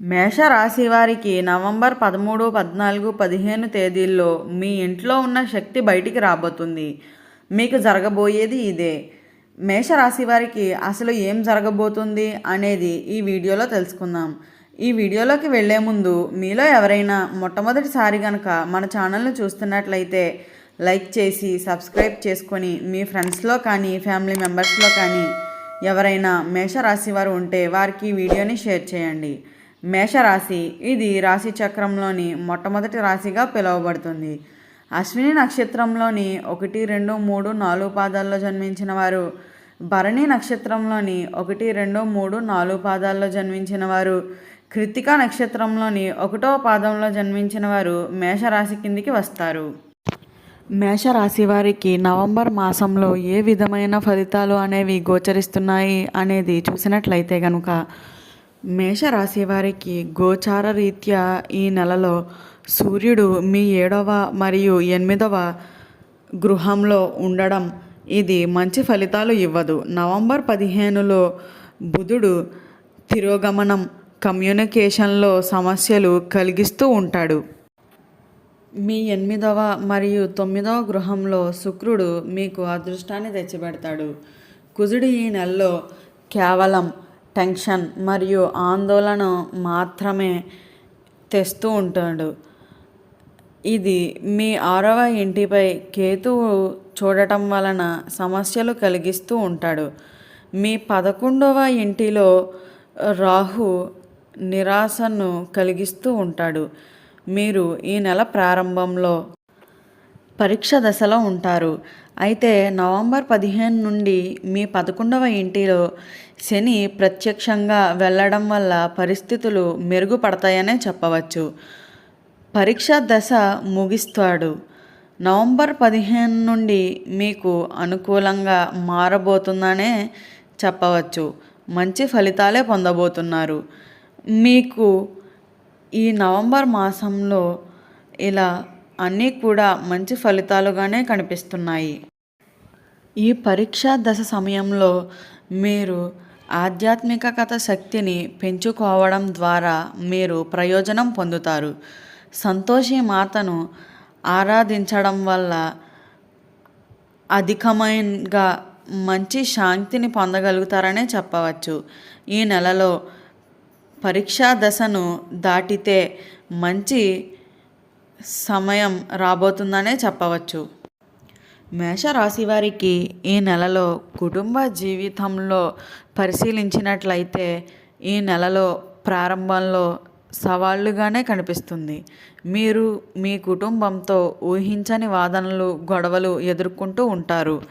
మేషరాశి వారికి నవంబర్ పదమూడు పద్నాలుగు పదిహేను తేదీల్లో మీ ఇంట్లో ఉన్న శక్తి బయటికి రాబోతుంది. మీకు జరగబోయేది ఇదే. మేషరాశి వారికి అసలు ఏం జరగబోతుంది అనేది ఈ వీడియోలో తెలుసుకుందాం. ఈ వీడియోలోకి వెళ్ళే ముందు మీలో ఎవరైనా మొట్టమొదటిసారి కనుక మన ఛానల్ను చూస్తున్నట్లయితే లైక్ చేసి సబ్స్క్రైబ్ చేసుకొని మీ ఫ్రెండ్స్లో కానీ ఫ్యామిలీ మెంబర్స్లో కానీ ఎవరైనా మేషరాశి వారు ఉంటే వారికి ఈ వీడియోని షేర్ చేయండి. మేషరాశి. ఇది రాశి చక్రంలోని మొట్టమొదటి రాశిగా పిలువబడుతుంది. అశ్విని నక్షత్రంలోని ఒకటి రెండు మూడు నాలుగు పాదాల్లో జన్మించిన వారు. భరణి నక్షత్రంలోని ఒకటి రెండు మూడు నాలుగు పాదాల్లో జన్మించిన వారు. కృతిక నక్షత్రంలోని ఒకటో పాదంలో జన్మించిన వారు మేషరాశి కిందికి వస్తారు. మేషరాశి వారికి నవంబర్ మాసంలో ఏ విధమైన ఫలితాలు అనేవి గోచరిస్తున్నాయి అనేది చూసినట్లయితే కనుక మేషరాశి వారికి గోచార రీత్యా ఈ నెలలో సూర్యుడు మీ ఏడవ మరియు ఎనిమిదవ గృహంలో ఉండడం ఇది మంచి ఫలితాలు ఇవ్వదు. నవంబర్ పదిహేనులో బుధుడు తిరోగమనం కమ్యూనికేషన్లో సమస్యలు కలిగిస్తూ ఉంటాడు. మీ ఎనిమిదవ మరియు తొమ్మిదవ గృహంలో శుక్రుడు మీకు అదృష్టాన్ని తెచ్చిపెడతాడు. కుజుడు ఈ నెలలో కేవలం టెన్షన్ మరియు ఆందోళన మాత్రమే తెస్తూ ఉంటాడు. ఇది మీ ఆరవ ఇంటిపై కేతువు చూడటం వలన సమస్యలు కలిగిస్తూ ఉంటాడు. మీ పదకొండవ ఇంటిలో రాహు నిరాశను కలిగిస్తూ ఉంటాడు. మీరు ఈ నెల ప్రారంభంలో పరీక్ష దశలో ఉంటారు. అయితే నవంబర్ పదిహేను నుండి మీ పదకొండవ ఇంటిలో శని ప్రత్యక్షంగా వెళ్ళడం వల్ల పరిస్థితులు మెరుగుపడతాయనే చెప్పవచ్చు. పరీక్ష దశ ముగిస్తాడు. నవంబర్ పదిహేను నుండి మీకు అనుకూలంగా మారబోతుందనే చెప్పవచ్చు. మంచి ఫలితాలే పొందబోతున్నారు. మీకు ఈ నవంబర్ మాసంలో ఇలా అన్నీ కూడా మంచి ఫలితాలుగానే కనిపిస్తున్నాయి. ఈ పరీక్షా దశ సమయంలో మీరు ఆధ్యాత్మికత శక్తిని పెంచుకోవడం ద్వారా మీరు ప్రయోజనం పొందుతారు. సంతోషి మాతను ఆరాధించడం వల్ల అధికమైనగా మంచి శాంతిని పొందగలుగుతారనే చెప్పవచ్చు. ఈ నెలలో పరీక్షా దశను దాటితే మంచి సమయం రాబోతుందనే చెప్పవచ్చు. మేషరాశి వారికి ఈ నెలలో కుటుంబ జీవితంలో పరిశీలించినట్లయితే ఈ నెలలో ప్రారంభంలో సవాళ్ళుగానే కనిపిస్తుంది. మీరు మీ కుటుంబంతో ఊహించని వాదనలు గొడవలు ఎదుర్కొంటూ ఉంటారు.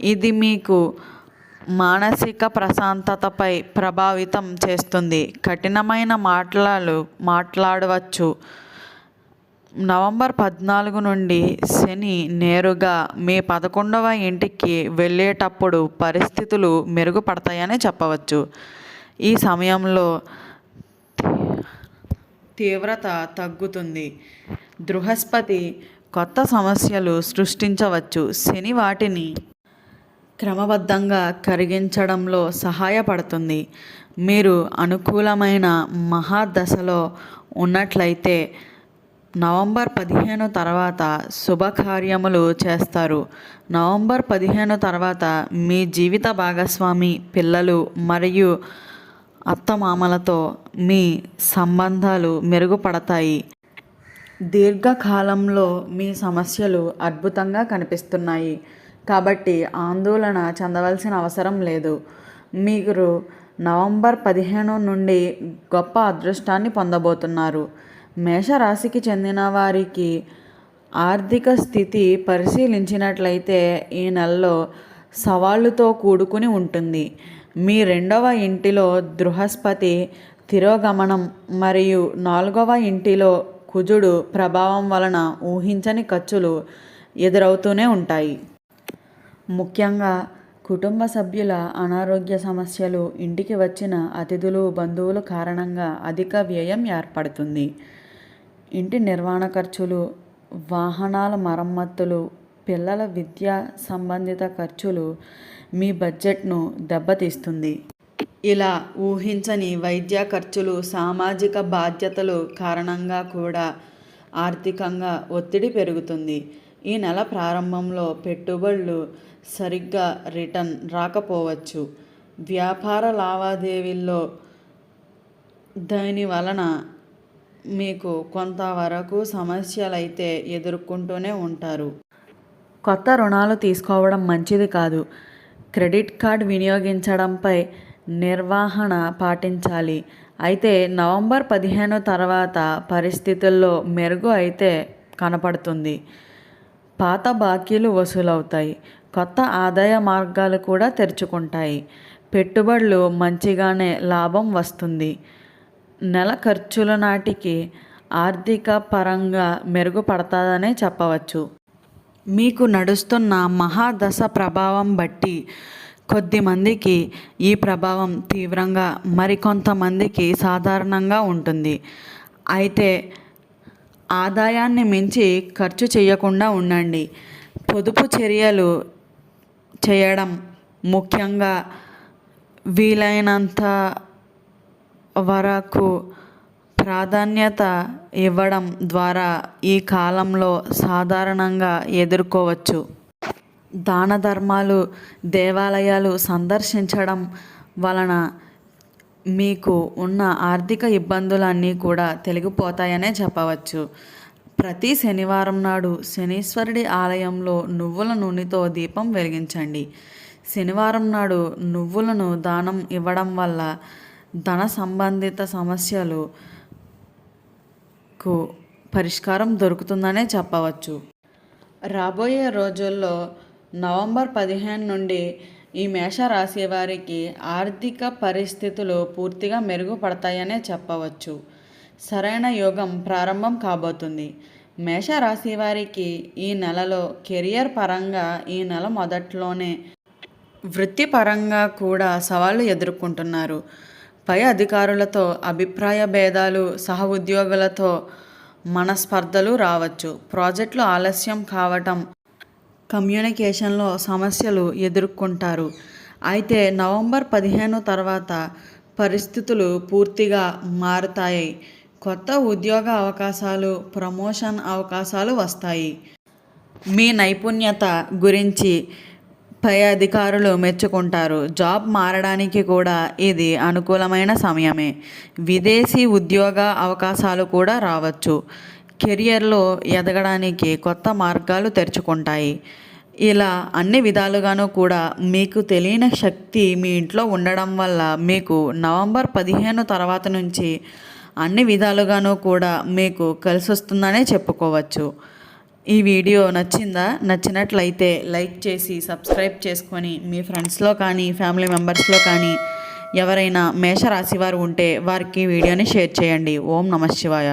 ఇది మీకు మానసిక ప్రశాంతతపై ప్రభావితం చేస్తుంది. కఠినమైన మాటలు మాట్లాడవచ్చు. నవంబర్ పద్నాలుగు నుండి శని నేరుగా మీ పదకొండవ ఇంటికి వెళ్ళేటప్పుడు పరిస్థితులు మెరుగుపడతాయని చెప్పవచ్చు. ఈ సమయంలో తీవ్రత తగ్గుతుంది. బృహస్పతి కొత్త సమస్యలు సృష్టించవచ్చు. శని వాటిని క్రమబద్ధంగా కరిగించడంలో సహాయపడుతుంది. మీరు అనుకూలమైన మహాదశలో ఉన్నట్లయితే నవంబర్ పదిహేను తర్వాత శుభకార్యములు చేస్తారు. నవంబర్ పదిహేను తర్వాత మీ జీవిత భాగస్వామి పిల్లలు మరియు అత్తమామలతో మీ సంబంధాలు మెరుగుపడతాయి. దీర్ఘకాలంలో మీ సమస్యలు అద్భుతంగా కనిపిస్తున్నాయి. కాబట్టి ఆందోళన చెందవలసిన అవసరం లేదు. మీరు నవంబర్ పదిహేను నుండి గొప్ప అదృష్టాన్ని పొందబోతున్నారు. మేషరాశికి చెందిన వారికి ఆర్థిక స్థితి పరిశీలించినట్లయితే ఈ నెలలో సవాళ్ళుతో కూడుకుని ఉంటుంది. మీ రెండవ ఇంటిలో బృహస్పతి తిరోగమనం మరియు నాలుగవ ఇంటిలో కుజుడు ప్రభావం వలన ఊహించని ఖర్చులు ఎదురవుతూనే ఉంటాయి. ముఖ్యంగా కుటుంబ సభ్యుల అనారోగ్య సమస్యలు ఇంటికి వచ్చిన అతిథులు బంధువులు కారణంగా అధిక వ్యయం ఏర్పడుతుంది. ఇంటి నిర్వహణ ఖర్చులు వాహనాల మరమ్మతులు పిల్లల విద్యా సంబంధిత ఖర్చులు మీ బడ్జెట్ను దెబ్బతీస్తుంది. ఇలా ఊహించని వైద్య ఖర్చులు సామాజిక బాధ్యతలు కారణంగా కూడా ఆర్థికంగా ఒత్తిడి పెరుగుతుంది. ఈ నెల ప్రారంభంలో పెట్టుబడులు సరిగ్గా రిటర్న్ రాకపోవచ్చు. వ్యాపార లావాదేవీల్లో దాని వలన మీకు కొంతవరకు సమస్యలైతే ఎదుర్కొంటూనే ఉంటారు. కొత్త రుణాలు తీసుకోవడం మంచిది కాదు. క్రెడిట్ కార్డ్ వినియోగించడంపై నిర్వహణ పాటించాలి. అయితే నవంబర్ పదిహేను తర్వాత పరిస్థితుల్లో మెరుగు అయితే కనపడుతుంది. పాత బాకీలు వసూలవుతాయి. కొత్త ఆదాయ మార్గాలు కూడా తెరుచుకుంటాయి. పెట్టుబడులు మంచిగానే లాభం వస్తుంది. నెల ఖర్చుల నాటికి ఆర్థిక పరంగా మెరుగుపడతాదనే చెప్పవచ్చు. మీకు నడుస్తున్న మహాదశ ప్రభావం బట్టి కొద్దిమందికి ఈ ప్రభావం తీవ్రంగా మరికొంతమందికి సాధారణంగా ఉంటుంది. అయితే ఆదాయాన్ని మించి ఖర్చు చేయకుండా ఉండండి. పొదుపు చర్యలు చేయడం ముఖ్యంగా వీలైనంత వరకు ప్రాధాన్యత ఇవ్వడం ద్వారా ఈ కాలంలో సాధారణంగా ఎదుర్కోవచ్చు. దాన ధర్మాలు దేవాలయాలు సందర్శించడం వలన మీకు ఉన్న ఆర్థిక ఇబ్బందులన్నీ కూడా తొలగిపోతాయనే చెప్పవచ్చు. ప్రతి శనివారం నాడు శనీశ్వరుడి ఆలయంలో నువ్వుల నూనెతో దీపం వెలిగించండి. శనివారం నాడు నువ్వులను దానం ఇవ్వడం వల్ల ధన సంబంధిత సమస్యలు కు పరిష్కారం దొరుకుతుందనే చెప్పవచ్చు. రాబోయే రోజుల్లో నవంబర్ పదిహేను నుండి ఈ మేషరాశి వారికి ఆర్థిక పరిస్థితులు పూర్తిగా మెరుగుపడతాయనే చెప్పవచ్చు. సరైన యోగం ప్రారంభం కాబోతుంది. మేషరాశి వారికి ఈ నెలలో కెరియర్ పరంగా ఈ నెల మొదట్లోనే వృత్తిపరంగా కూడా సవాళ్ళు ఎదుర్కొంటున్నారు. పై అధికారులతో అభిప్రాయ భేదాలు సహ ఉద్యోగులతో మనస్పర్ధలు రావచ్చు. ప్రాజెక్టులు ఆలస్యం కావటం కమ్యూనికేషన్లో సమస్యలు ఎదుర్కొంటారు. అయితే నవంబర్ పదిహేను తర్వాత పరిస్థితులు పూర్తిగా మారుతాయి. కొత్త ఉద్యోగ అవకాశాలు ప్రమోషన్ అవకాశాలు వస్తాయి. మీ నైపుణ్యత గురించి పై అధికారులు మెచ్చుకుంటారు. జాబ్ మారడానికి కూడా ఇది అనుకూలమైన సమయమే. విదేశీ ఉద్యోగ అవకాశాలు కూడా రావచ్చు. కెరియర్లో ఎదగడానికి కొత్త మార్గాలు తెరుచుకుంటాయి. ఇలా అన్ని విధాలుగాను కూడా మీకు తెలియని శక్తి మీ ఇంట్లో ఉండడం వల్ల మీకు నవంబర్ పదిహేను తర్వాత నుంచి అన్ని విధాలుగాను కూడా మీకు కలిసి వస్తుందనే చెప్పుకోవచ్చు. ఈ వీడియో నచ్చిందా? నచ్చినట్లయితే లైక్ చేసి సబ్స్క్రైబ్ చేసుకొని మీ ఫ్రెండ్స్లో కానీ ఫ్యామిలీ మెంబర్స్లో కానీ ఎవరైనా మేషరాశి వారు ఉంటే వారికి వీడియోని షేర్ చేయండి. ఓం నమ శివాయ.